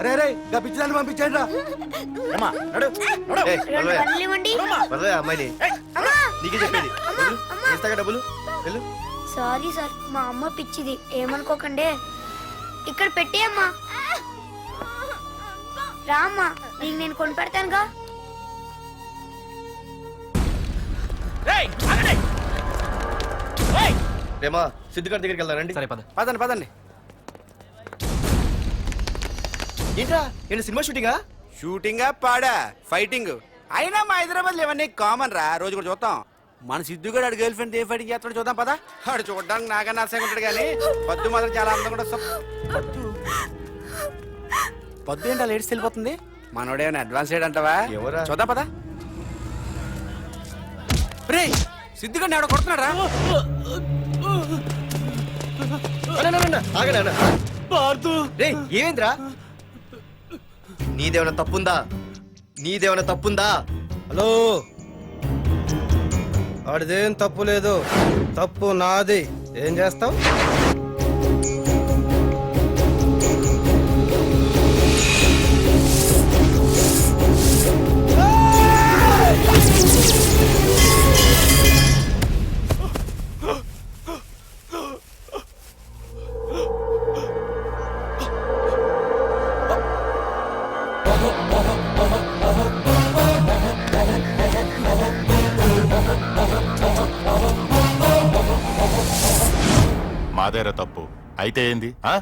అరే రే గా పిచ్చిదాన్ని పంపించండి రా ఏయ్, వదలవే. వదలవే ఆ అమ్మాయిని. నీకే చెప్పేది. వదలు. డబ్బులు. వెళ్ళు. సారీ సార్ మా అమ్మ పిచ్చిది. ఏమనుకోకండి. ఇక్కడ పెట్టి అమ్మా రామ్మా నీకు నేను కొని రేమా సిద్ధిగాడి దగ్గరికి వెళ్దానండి సరే పద. పదండి పదండి. ఏంట్రా ఏంటి సినిమా షూటింగా? షూటింగ్ పాడా ఫైటింగ్. అయినా మా హైదరాబాద్ ఇవన్నీ కామన్ రా రోజు కూడా చూద్దాం. మన సిద్ధు కూడా గర్ల్ ఫ్రెండ్ ఏ ఫైటింగ్ చేస్తాడో చూద్దాం పదా. ఆడు చూడడానికి నాకన్నా అసహ్యంగా ఉంటాడు కానీ పద్దు మాత్రం చాలా అందంగా కూడా పద్దు పద్దు ఏంటో లేడీస్ వెళ్ళిపోతుంది? మనోడేమైనా అడ్వాన్స్ చేయడం అంటావా ఎవరా? చూద్దాం పదా. రే సిద్ధుగాడిని ఎవడో కొడుతున్నాడు? రా ఆగనా రే ఏమైందిరా? నీదేమైనా తప్పుందా? నీదేమైనా తప్పుందా? హలో. ఆడిదేం తప్పు లేదు. తప్పు నాది. ఏం చేస్తావు? అయితే ఏంది ఆ?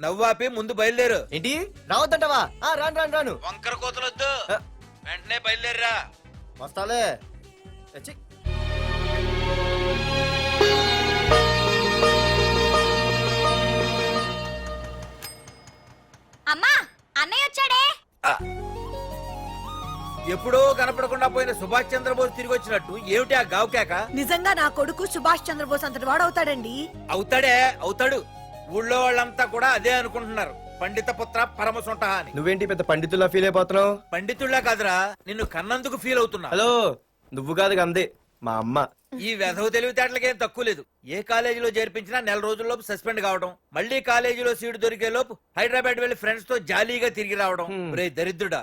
నవ్వాపి ముందు బయలుదేరు. ఏంటి? రావద్దంటావా? ఆ, రాను రాను రాను. వంకర కోతలొద్దు. వెంటనే బయలుదేరరా. వస్తాలే. ఛీ. ఎప్పుడో కనపడకుండా పోయిన సుభాష్ చంద్రబోస్ తిరిగి వచ్చినట్టు ఏమిటి ఆ గావుకేక నిజంగా నా కొడుకు సుభాష్ చంద్రబోస్ అంతటి వాడు అవుతాడండి. అవుతాడే అవుతాడు. ఊళ్ళో వాళ్ళంతా కూడా అదే అనుకుంటున్నారు. పండిత పుత్ర పరమ సొంట అని. నువ్వేంటి పెద్ద పండితుల్లా ఫీల్ అయిపోతున్నావు? పండితుళ్ళ కాదురా నిన్ను కన్నందుకు ఫీల్ అవుతున్నా. హలో నువ్వు కాదు అందే మా అమ్మ. ఈ వెధవ తెలివితేటలకేం తక్కువ లేదు. ఏ కాలేజీలో చేర్పించినా నెల రోజుల్లోపు సస్పెండ్ కావడం మళ్ళీ కాలేజీలో సీటు దొరికే లోపు హైదరాబాద్ వెళ్ళి ఫ్రెండ్స్తో జాలీగా తిరిగి రావడం. రే దరిద్రుడా.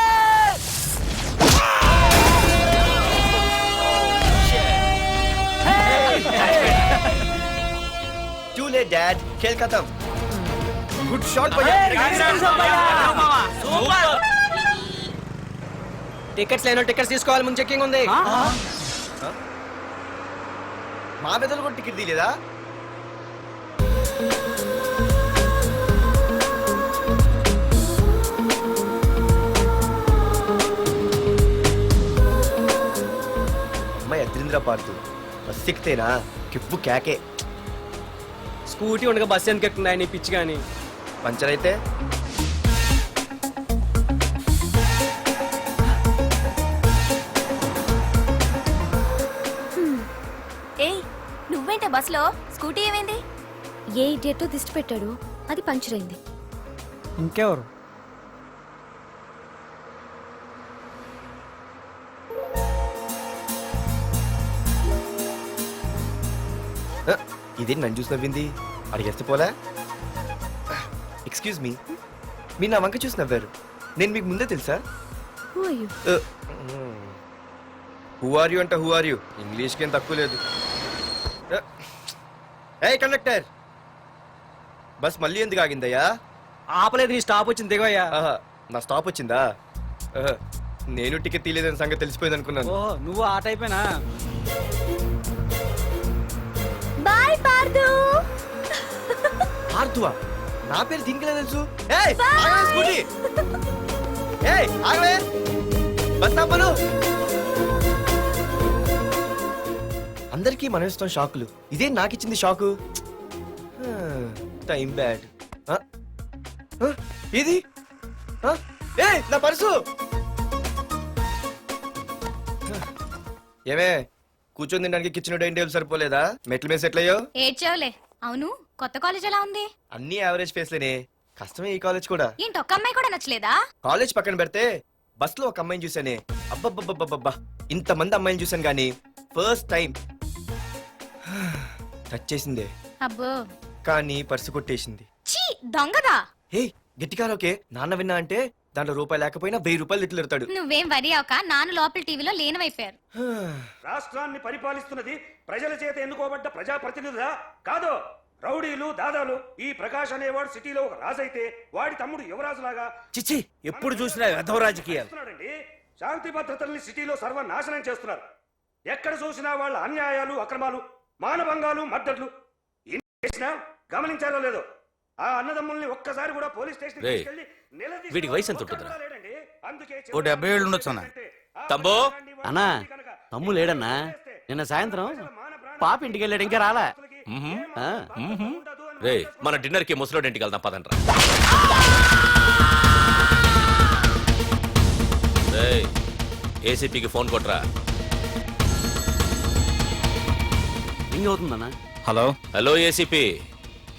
లే డాడ్ ఖేల్ ఖతం. గుడ్ షాట్ భయ్యా. టికెట్స్ లేనో టికెట్స్ తీసుకోవాలి ముందు చెక్కింగ్ ఉంది. మా పెద్దలు కూడా టికెట్ తీయలేదా? అమ్మాయి అద్రింద్ర పార్తు. బస్ ఎక్కితేనా? కిప్పు కేకే. స్కూటీ ఉండగా బస్సు ఎందుకు ఎక్కుతుంది ఆయన ఈ పిచ్చి కానీ? పంచర్ అయితే ఏయ్ నువ్వేంటే బస్సులో? స్కూటీ ఏమైంది? ఏ ఇడియట్ దిష్టి పెట్టాడు? అది పంచర్ అయింది. ఇంకెవరు? ఆ, ఇదేంటి నన్ను చూసి నవ్వింది? అడిగేస్తే పోలే. ఎక్స్క్యూజ్ మీ మీరు నా వంక చూసి నవ్వారు. నేను మీకు ముందే తెలుసా? Who are you? Who are you అంటే హూ ఆర్ యూ ఇంగ్లీష్కి ఏం తక్కువ లేదు. ఏ కండక్టర్ బస్ మళ్ళీ ఎందుకు ఆగిందయ్యా? ఆపలేదు నీ స్టాప్ వచ్చింది దిగోయ్యా ఆహా, నా స్టాప్ వచ్చిందా? ఆహా, నేను టికెట్ తీయలేదని సంగతి తెలిసిపోయింది అనుకున్నాను ఓ నువ్వు ఆ టైపేనా ఆర్తువా నా పేరు దీనికి తెలుసు? ఏయ్, ఆగవే స్కూటీ. ఏయ్ ఆగవే. బస్ ఆపను. అందరికీ మనం ఇస్తాం షాకులు. ఇదే నాకు ఇచ్చింది షాకు టైం బ్యాడ్. ఇది ఏ నా పర్సు. ఏమే కూర్చొని తినడానికి కిచెన్ డైనింగ్ టేబుల్ సరిపోలేదా? మెట్ల మీద సెట్ అయ్యో ఏడ్చావులే. అవును కొత్త కాలేజ్ ఎలా ఉంది? అన్ని యావరేజ్ ఫేస్లేనే కష్టమే ఈ కాలేజ్ కూడా. ఏంటి ఒక్క అమ్మాయి కూడా నచ్చలేదా? కాలేజ్ పక్కన పెడితే బస్లో ఒక అమ్మాయిని చూసానే అబ్బబ్బబ్బబ్బబ్బా ఇంతమంది అమ్మాయిని చూసాను కానీ ఫస్ట్ టైం టచ్ చేసిందే. అబ్బో. కానీ పర్సు కొట్టేసింది. చీ దొంగదా? హే గట్టిగా ఓకే నాన్న విన్నా అంటే దాంట్లో రూపాయి లేకపోయినా వెయ్యి రూపాయలు తిట్లు నువ్వేం వరి అవక నాన్న లోపల టీవీలో లేనవైపోయారు రాష్ట్రాన్ని పరిపాలిస్తున్నది ప్రజల చేత ఎన్నుకోబడ్డ ప్రజాప్రతినిధులా కాదు. రౌడీలు దాదాలు ఈ ప్రకాష్ అనేవాడు సిటీలో ఒక రాజైతే వాడి తమ్ముడు యువరాజులాగా చిచ్చి ఎప్పుడు చూసినా వెధవ రాజకీయాలు. చేస్తున్నాడండి. శాంతి భద్రతల్ని సిటీలో సర్వనాశనం చేస్తున్నారు. ఎక్కడ చూసినా వాళ్ళ అన్యాయాలు అక్రమాలు మానభంగాలు మద్దతులు. ఇన్ని చేసినా గమనించారో లేదో? ఆ అన్నదమ్ముల్ని ఒక్కసారి కూడా పోలీస్ స్టేషన్ రేయ్, వీడికి వయసు ఎంత ఉంటుందిరా? ఓ డెబ్బై ఏళ్ళు ఉండొచ్చు అన్న. తమ్ముడు? అన్నా తమ్ము లేడన్నా? నిన్న సాయంత్రం పాప ఇంటికి వెళ్ళాడు ఇంకా రాలా? రే మన డిన్నర్కి ముసలోడి ఇంటికి వెళ్దాం పదండ్రా. రేయ్, ఏసీపీకి ఫోన్ కొట్రా. రింగ్ అవుతుందన్నా? హలో? Hello ACP.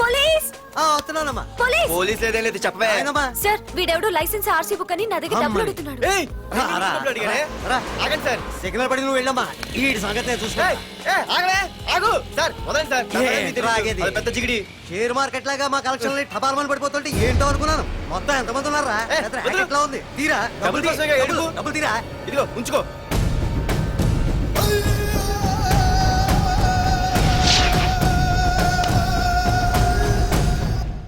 పోలీస్! వస్తున్నానమ్మా. పోలీస్! పోలీస్ లేదేం లేదు చెప్పవే. సార్ వీడెవడో లైసెన్స్ ఆర్సీ బుక్ అని నా దగ్గర డబ్బులు అడుగుతున్నాడు? ఆగండి సార్. సిగ్నల్ పడి నువ్వు వెళ్ళమ్మా. ఈ సంగతి నేను చూసుకో ఆగు. సార్ వదండి సార్. ఆగేది? పెద్ద జిగిడి. షేర్ మార్కెట్ లాగా మా కలెక్షన్ టపాల్మని పడిపోతుంటే ఏంటో అనుకున్నాను. మొత్తం ఎంతమంది ఉన్నారా ఏ, పెద్ద వదిలు. racket లా ఉంది? తీరా. డబ్బులు. డబ్బులు తీరా? ఇదిగో ఉంచుకో.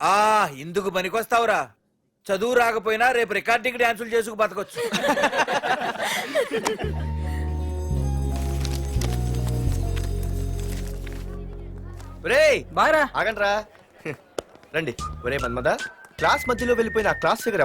ఆ ఇందుకు పనికొస్తావురా. చదువు రాకపోయినా రేపు రికార్డింగ్ డాన్సులు చేసుకు బతకొచ్చు. రే బాగా ఆగండ్రా. రండి. ఒరే మన్మద క్లాస్ మధ్యలో వెళ్ళిపోయిన ఆ క్లాస్ దగ్గర